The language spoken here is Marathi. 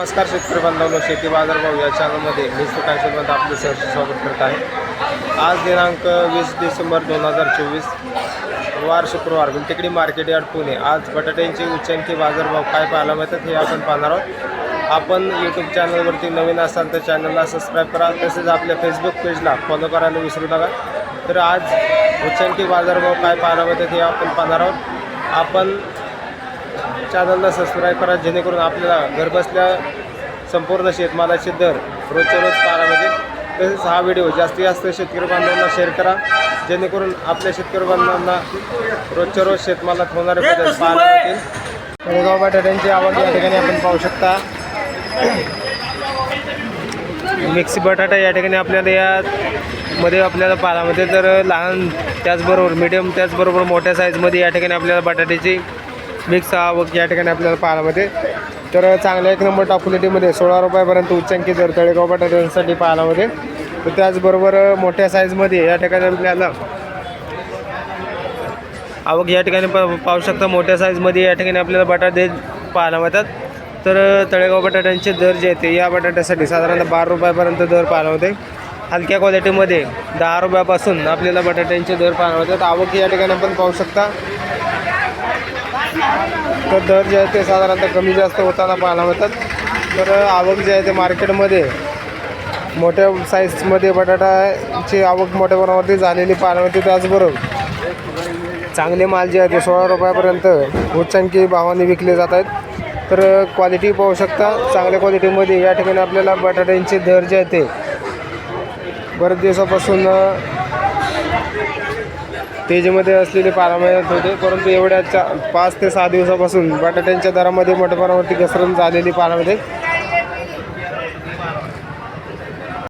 नमस्कार शेतकरी बांधवांनो शेती बाजारभाव या चॅनलमध्ये मी सुकाश श्रीमंत आपलं सहर्ष स्वागत करत आहे. आज दिनांक वीस डिसेंबर दोन हजार चोवीस वार शुक्रवार गुलटेकडी मार्केट यार्ड पुणे. आज बटाट्यांचे उच्चांकी बाजारभाव काय पाहायला मिळतात हे आपण पाहणार आहोत. आपण यूट्यूब चॅनलवरती नवीन असाल तर चॅनलला सबस्क्राईब करा तसेच आपल्या फेसबुक पेजला फॉलो करायला विसरू नका. तर आज उच्चांकी बाजारभाव काय पाहायला मिळतात हे आपण पाहणार आहोत. आपण चॅनलला सबस्क्राईब करा जेणेकरून आपल्याला घरबसल्या संपूर्ण शेतमालाचे दर रोजच्या रोज मिळतील. तसेच हा व्हिडिओ जास्तीत जास्त शेतकरी बांधवांना शेअर करा. जेणेकरून आपल्या शेतकरी बांधवांना रोजच्या रोज शेतमालात होणारे बदल पाहायला मिळतील. तळेगाव बटाट्यांची आवक या ठिकाणी आपण पाहू शकता. मिक्सी बटाटा या ठिकाणी आपल्याला या मध्ये आपल्याला मिळते. तर लहान त्याचबरोबर मिडियम त्याचबरोबर मोठ्या साईजमध्ये या ठिकाणी आपल्याला बटाट्याची मिक्स आवक या ठिकाणी आपल्याला पाहायला मिळते. तर चांगल्या एक नंबर टॉप क्वालिटीमध्ये सोळा रुपयापर्यंत उच्चांकी जर तळेगाव बटाट्यांसाठी पाहायला मिळते. तर त्याचबरोबर मोठ्या साईजमध्ये या ठिकाणी आपल्याला आवक या ठिकाणी पाहू शकता. मोठ्या साईजमध्ये या ठिकाणी आपल्याला बटाटे पाहायला मिळतात. तर तळेगाव बटाट्यांचे दर जे आहेत ते या बटाट्यासाठी साधारणतः बारा रुपयापर्यंत दर पाहायला होते हलक्या क्वालिटीमध्ये दहा रुपयापासून आपल्याला बटाट्यांचे दर पाहायला होतात आवक या ठिकाणी आपण पाहू शकता. तर दर जे आहे ते साधारणतः कमी जास्त होताना पाहायला मिळतात. तर आवक जे आहे ते मार्केटमध्ये मोठ्या साईजमध्ये बटाटाची आवक मोठ्या प्रमाणावरती झालेली पाहायला मिळते. त्याचबरोबर चांगले माल जे आहे ते सोळा रुपयापर्यंत उच्चांकी भावाने विकले जात आहेत. तर क्वालिटी पाहू शकता चांगल्या क्वालिटीमध्ये या ठिकाणी आपल्याला बटाट्यांचे दर जे आहे ते बरेच दिवसापासून तेजीमध्ये असलेले पाहायला होते परंतु एवढ्या चा पाच ते सहा दिवसापासून बटाट्यांच्या दरामध्ये मोठ्या प्रमाणावरती घसरण झालेली पारामध्ये